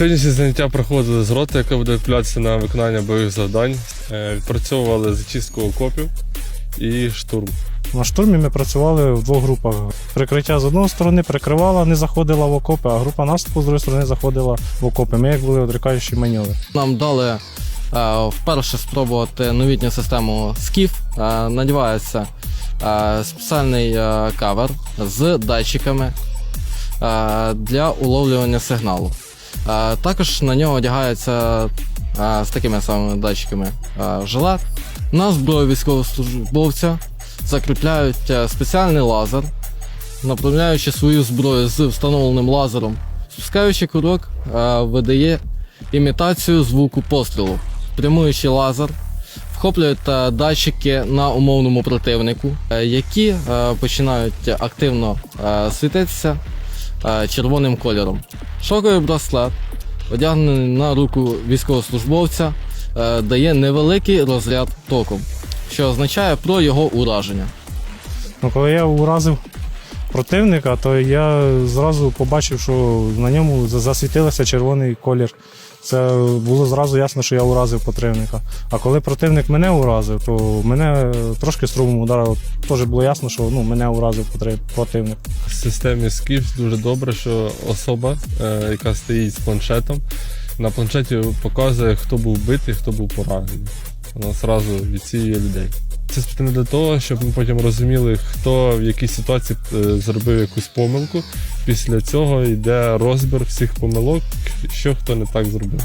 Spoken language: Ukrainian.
Сьогоднішні заняття проходили з роти, яка буде відправлятися на виконання бойових завдань. Е, Відпрацьовували зачистку окопів і штурм. На штурмі ми працювали в двох групах. Прикриття з одної сторони прикривала, не заходила в окопи, а група наступу з другої сторони заходила в окопи. Ми як були одрікаючі маньови. Нам дали е, вперше спробувати новітню систему SKIF. Е, надівається е, спеціальний е, кавер з датчиками е, для уловлювання сигналу. Е, також на нього одягається е, з такими самими датчиками е, жилет. На зброю військовослужбовця закріпляють е, спеціальний лазер, направляючи свою зброю з встановленим лазером. Спускаючи курок, е, видає імітацію звуку пострілу. Прямуючий лазер вхоплює датчики на умовному противнику, е, які е, починають активно е, світитися е, червоним кольором. Шоковий браслет, одягнений на руку військовослужбовця, е, дає невеликий розряд током, що означає про його ураження. Ну, коли я уразив противника, то я зразу побачив, що на ньому за- засвітився червоний колір. Це було зразу ясно, що я уразив противника. А коли противник мене уразив, то мене трошки струмом ударило. Теж було ясно, що ну, мене уразив противник. В системі SKIF дуже добре, що особа, е, яка стоїть з планшетом, на планшеті показує, хто був битий, хто був поранений. Вона одразу відсіює людей. Це спеціально для того, щоб ми потім розуміли, хто в якій ситуації е, зробив якусь помилку. Після цього йде розбір всіх помилок, що хто не так зробив.